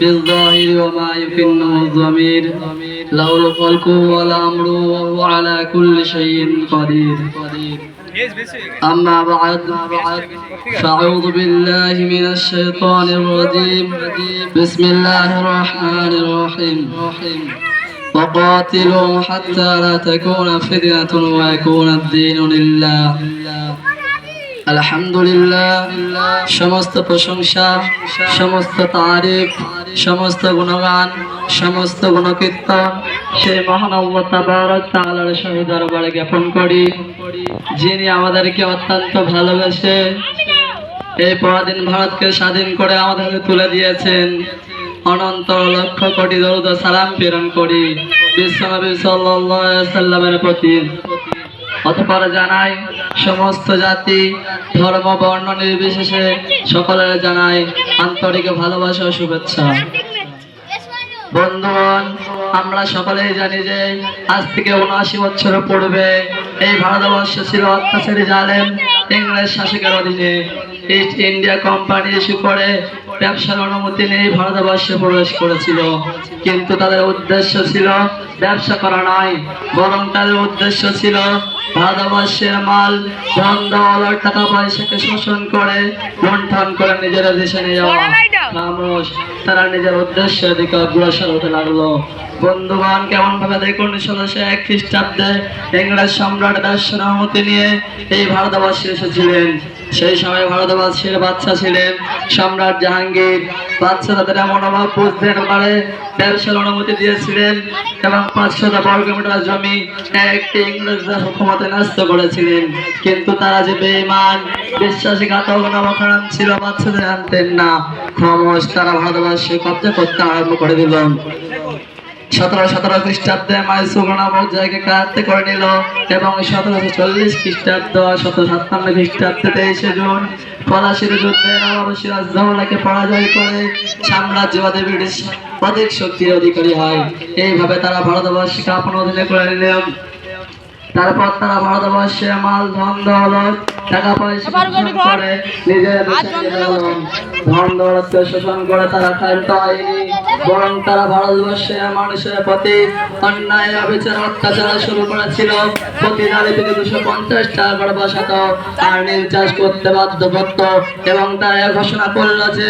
بالظاهر وما يكنه الضمير. له الخلق والأمر وهو على كل شيء قدير. أما بعد فأعوذ بالله من الشيطان الرجيم. بسم الله الرحمن الرحيم. وقاتلوا حتى لا تكون فتنة ويكون الدين لله. আলহামদুলিল্লাহ। সমস্ত প্রশংসা, সমস্ত তারিফ, সমস্ত গুণগান, সমস্ত গুণকীর্তন সেই মহান আল্লাহ তাবারক তাআলার সহিত দরবারে জ্ঞাপন করি। যিনি আমাদেরকে অত্যন্ত ভালোবেসে এই পরাধীন ভারতকে স্বাধীন করে আমাদেরকে তুলে দিয়েছেন। অনন্ত লক্ষ কোটি দরুদ সালাম প্রেরণ করি। বিশ্বনবী সাল্লামের প্রতি। অতপর জানাই সমস্ত জাতি, ধর্ম, বর্ণ নির্বিশেষে সকলের জানাই আন্তরিক ভালোবাসা ও শুভেচ্ছা। বন্ধুগণ, আমরা সকলেই জানি যে আজ থেকে উনআশি বছর পূর্বে এই ভারতবর্ষ ছিল অত্যাচারী জালেম ইংরেজ শাসকের অধীনে। ইস্ট ইন্ডিয়া কোম্পানি ইস্যু করে ব্যবসার অনুমতি নেই ভারতবর্ষে প্রবেশ করেছিল। কিন্তু তাদের উদ্দেশ্য ছিল ব্যবসা করা নয় বরং তাদের উদ্দেশ্য ছিল ভারতবর্ষের মাল ধন দৌলত টাকা পয়সাকে শোষণ করে লুণ্ঠন করে নিজের দেশে নিয়ে যাওয়া। মানুষ তারা নিজের উদ্দেশ্যের দিকে অগ্রসর হতে লাগল। বন্ধুগণ কেমন ভাবে দেখুন ষোলোশো এক খ্রিস্টাব্দে ইংরেজ সম্রাট ব্যবসার অনুমতি নিয়ে এই ভারতবর্ষে এসেছিলেন। সেই সময় ভারতবর্ষের বাচ্চা ছিলেন সম্রাট, জাহাঙ্গীর। বাচ্চা তাদের মনোভাব বুঝতেন পারে। ব্যবসার অনুমতি দিয়েছিলেন এবং পাঁচশত বর্গ মিটার জমি, একটি ইংরেজরা হুকুমতে ন্যস্ত করেছিলেন। কিন্তু তারা যে বেঈমান, বিশ্বাসঘাতক নবখারাম ছিল, বাচ্চাদের আনতেন না। খমস, তারা ভারতবর্ষে কবজা করতে আরম্ভ করে দিল। সতেরো সতেরো খ্রিস্টাব্দে মাইসুর নামক জায়গায় আয়ত্তে করে নিল এবং সতেরোশো চল্লিশ খ্রিস্টাব্দ সতেরো সাতান্ন খ্রিস্টাব্দে তেইশে জুন পলাশির যুদ্ধে নবাব সিরাজদৌলাকে পরাজয় করে সাম্রাজ্যবাদী ব্রিটিশ অধিক শক্তির অধিকারী হয়। এইভাবে তারা ভারতবর্ষকে আপন অধীনে করে নিলেন তারপর তারা ভারতবর্ষে মাল ধন দৌলত টাকা পয়সা শোষণ করে নিজের। ধন দৌলতকে শোষণ করে তারা ক্ষান্ত হয়নি বরং তারা ভারতবর্ষের মানুষের প্রতি অন্যায়, অবিচার, অত্যাচার শুরু করেছিল। প্রতি নারী থেকে দুশো পঞ্চাশ টাকা করে বসাত আর নীল চাষ করতে বাধ্য করত এবং তারা ঘোষণা করল যে